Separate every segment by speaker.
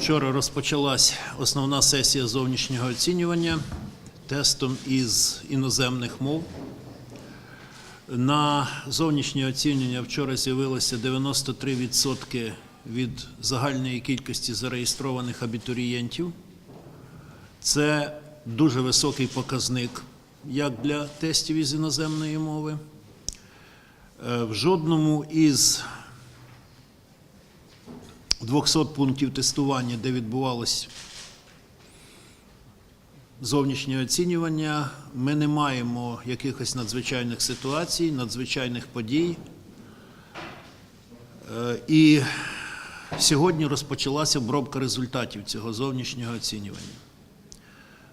Speaker 1: Вчора розпочалась основна сесія зовнішнього оцінювання тестом із іноземних мов. На зовнішнє оцінювання вчора з'явилося 93% від загальної кількості зареєстрованих абітурієнтів. Це дуже високий показник як для тестів із іноземної мови. Е, В жодному із 200 пунктів тестування, де відбувалось зовнішнє оцінювання, ми не маємо якихось надзвичайних ситуацій, надзвичайних подій. Е, І сьогодні розпочалася обробка результатів цього зовнішнього оцінювання.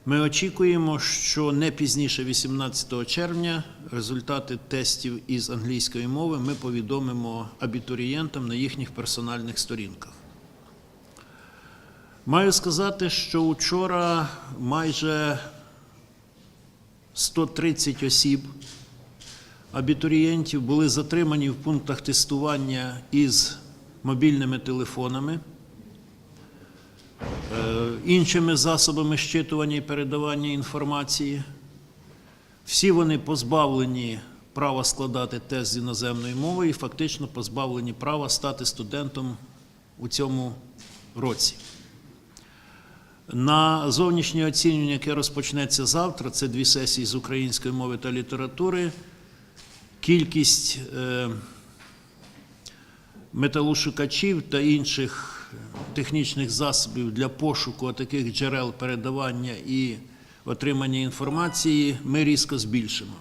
Speaker 1: Ми очікуємо, що не пізніше 18 червня результати тестів із англійської мови ми повідомимо абітурієнтам на їхніх персональних сторінках. Маю сказати, що вчора майже 130 осіб абітурієнтів були затримані в пунктах тестування із мобільними телефонами е, іншими засобами щитування і передавання інформації. Всі вони позбавлені права складати тест з іноземної мови і фактично позбавлені права стати студентом у цьому році. На зовнішнє оцінювання, яке розпочнеться завтра, це дві сесії з української мови та літератури. Кількість е, металошукачів та інших технічних засобів для пошуку таких джерел передавання і отримання інформації ми різко збільшимо.